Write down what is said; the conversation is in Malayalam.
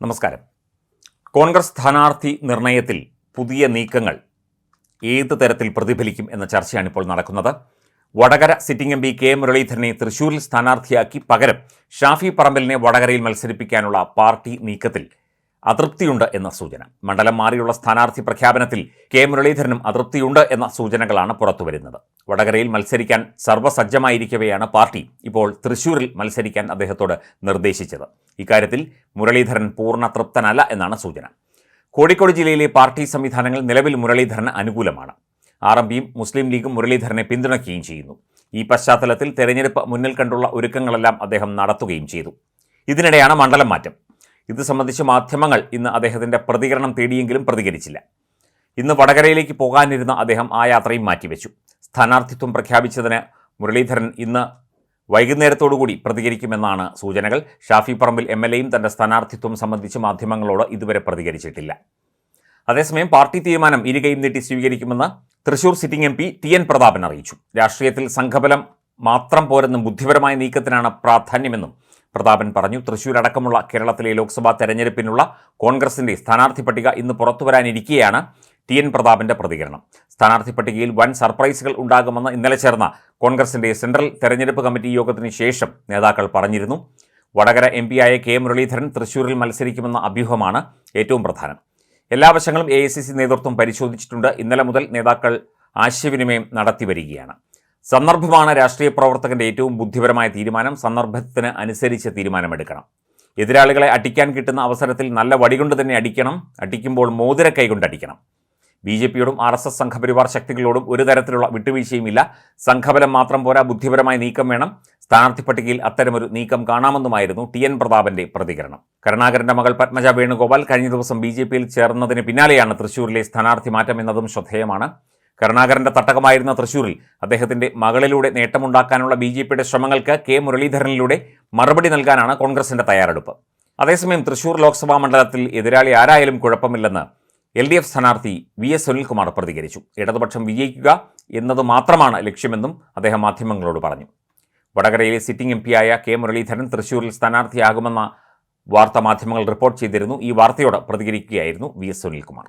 നമസ്കാരം. കോൺഗ്രസ് സ്ഥാനാർത്ഥി നിർണയത്തിൽ പുതിയ നീക്കങ്ങൾ ഏത് തരത്തിൽ പ്രതിഫലിക്കും എന്ന ചർച്ചയാണ് ഇപ്പോൾ നടക്കുന്നത്. Vadakara sitting M P K മുരളീധരനെ തൃശൂരിൽ സ്ഥാനാർത്ഥിയാക്കി പകരം ഷാഫി പറമ്പലിനെ വടകരയിൽ മത്സരിപ്പിക്കാനുള്ള പാർട്ടി നീക്കത്തിൽ അതൃപ്തിയുണ്ട് എന്ന സൂചന. മണ്ഡലം മാറിയുള്ള സ്ഥാനാർത്ഥി പ്രഖ്യാപനത്തിൽ കെ. മുരളീധരനും അതൃപ്തിയുണ്ട് എന്ന സൂചനകളാണ് പുറത്തുവരുന്നത്. വടകരയിൽ മത്സരിക്കാൻ സർവസജ്ജമായിരിക്കവെയാണ് പാർട്ടി ഇപ്പോൾ തൃശൂരിൽ മത്സരിക്കാൻ അദ്ദേഹത്തോട് നിർദ്ദേശിച്ചത്. ഇക്കാര്യത്തിൽ മുരളീധരൻ പൂർണ തൃപ്തനല്ല എന്നാണ് സൂചന. കോഴിക്കോട് ജില്ലയിലെ പാർട്ടി സംവിധാനങ്ങൾ നിലവിൽ മുരളീധരന് അനുകൂലമാണ്. ആർ എം പിയും മുസ്ലിം ലീഗും മുരളീധരനെ പിന്തുണയ്ക്കുകയും ചെയ്യുന്നു. ഈ പശ്ചാത്തലത്തിൽ തെരഞ്ഞെടുപ്പ് മുന്നിൽ കണ്ടുള്ള ഒരുക്കങ്ങളെല്ലാം അദ്ദേഹം നടത്തുകയും ചെയ്തു. ഇതിനിടെയാണ് മണ്ഡലം മാറ്റം. ഇത് സംബന്ധിച്ച് മാധ്യമങ്ങൾ ഇന്ന് അദ്ദേഹത്തിന്റെ പ്രതികരണം തേടിയെങ്കിലും പ്രതികരിച്ചില്ല. ഇന്ന് വടകരയിലേക്ക് പോകാനിരുന്ന അദ്ദേഹം ആ യാത്രയും മാറ്റിവെച്ചു. സ്ഥാനാർത്ഥിത്വം പ്രഖ്യാപിച്ചതിന് മുരളീധരൻ ഇന്ന് വൈകുന്നേരത്തോടുകൂടി പ്രതികരിക്കുമെന്നാണ് സൂചനകൾ. ഷാഫി പറമ്പിൽ എം എൽ എയും തന്റെ സ്ഥാനാർത്ഥിത്വം സംബന്ധിച്ച് മാധ്യമങ്ങളോട് ഇതുവരെ പ്രതികരിച്ചിട്ടില്ല. അതേസമയം പാർട്ടി തീരുമാനം ഇരുകയും നീട്ടി സ്വീകരിക്കുമെന്ന് Thrissur sitting M P T N Prathapan അറിയിച്ചു. രാഷ്ട്രീയത്തിൽ സംഘബലം മാത്രം പോരെന്നും ബുദ്ധിപരമായ നീക്കത്തിനാണ് പ്രാധാന്യമെന്നും പ്രതാപൻ പറഞ്ഞു തൃശൂർ അടക്കമുള്ള കേരളത്തിലെ ലോക്സഭാ തെരഞ്ഞെടുപ്പിനുള്ള കോൺഗ്രസിന്റെ സ്ഥാനാർത്ഥി പട്ടിക ഇന്ന് പുറത്തുവരാനിരിക്കെയാണ് ടി എൻ പ്രതാപന്റെ പ്രതികരണം. സ്ഥാനാർത്ഥി പട്ടികയിൽ വൻ സർപ്രൈസുകൾ ഉണ്ടാകുമെന്ന് ഇന്നലെ ചേർന്ന കോൺഗ്രസിന്റെ സെൻട്രൽ തെരഞ്ഞെടുപ്പ് കമ്മിറ്റി യോഗത്തിന് ശേഷം നേതാക്കൾ പറഞ്ഞിരുന്നു. വടകര എം ആയ കെ മുരളീധരൻ തൃശൂരിൽ മത്സരിക്കുമെന്ന അഭ്യൂഹമാണ് ഏറ്റവും പ്രധാനം. എല്ലാ വശങ്ങളും എ നേതൃത്വം പരിശോധിച്ചിട്ടുണ്ട്. ഇന്നലെ മുതൽ നേതാക്കൾ ആശയവിനിമയം നടത്തി വരികയാണ് സന്ദർഭമാണ് രാഷ്ട്രീയ പ്രവർത്തകന്റെ ഏറ്റവും ബുദ്ധിപരമായ തീരുമാനം. സന്ദർഭത്തിന് അനുസരിച്ച് തീരുമാനമെടുക്കണം. എതിരാളികളെ അടിക്കാൻ കിട്ടുന്ന അവസരത്തിൽ നല്ല വടികൊണ്ട് തന്നെ അടിക്കണം. അടിക്കുമ്പോൾ മോതിര കൈകൊണ്ട് അടിക്കണം. ബി ജെ പിയോടും ആർ എസ് എസ് സംഘപരിവാർ ശക്തികളോടും ഒരു തരത്തിലുള്ള വിട്ടുവീഴ്ചയുമില്ല. സംഘബലം മാത്രം പോരാ ബുദ്ധിപരമായ നീക്കം വേണം. സ്ഥാനാർത്ഥി പട്ടികയിൽ അത്തരമൊരു നീക്കം കാണാമെന്നുമായിരുന്നു ടി എൻ പ്രതാപന്റെ പ്രതികരണം. കരുണാകരന്റെ മകൾ പത്മജ വേണുഗോപാൽ കഴിഞ്ഞ ദിവസം ബി ജെ പിയിൽ ചേർന്നതിന് പിന്നാലെയാണ് തൃശൂരിലെ സ്ഥാനാർത്ഥി മാറ്റം എന്നതും ശ്രദ്ധേയമാണ്. കരുണാകരന്റെ തട്ടകമായിരുന്ന തൃശൂരിൽ അദ്ദേഹത്തിന്റെ മകളിലൂടെ നേട്ടമുണ്ടാക്കാനുള്ള ബി ജെ പിയുടെ ശ്രമങ്ങൾക്ക് കെ മുരളീധരനിലൂടെ മറുപടി നൽകാനാണ് കോൺഗ്രസിന്റെ തയ്യാറെടുപ്പ്. അതേസമയം തൃശൂർ ലോക്സഭാ മണ്ഡലത്തിൽ എതിരാളി ആരായാലും കുഴപ്പമില്ലെന്ന് എൽ ഡി എഫ് സ്ഥാനാർത്ഥി വി എസ് സുനിൽകുമാർ പ്രതികരിച്ചു. ഇടതുപക്ഷം വിജയിക്കുക എന്നത് മാത്രമാണ് ലക്ഷ്യമെന്നും അദ്ദേഹം മാധ്യമങ്ങളോട് പറഞ്ഞു. വടകരയിലെ സിറ്റിംഗ് എം പിയായ കെ മുരളീധരൻ തൃശൂരിൽ സ്ഥാനാർത്ഥിയാകുമെന്ന വാർത്താ മാധ്യമങ്ങൾ റിപ്പോർട്ട് ചെയ്തിരുന്നു. ഈ വാർത്തയോട് പ്രതികരിക്കുകയായിരുന്നു വി എസ് സുനിൽകുമാർ.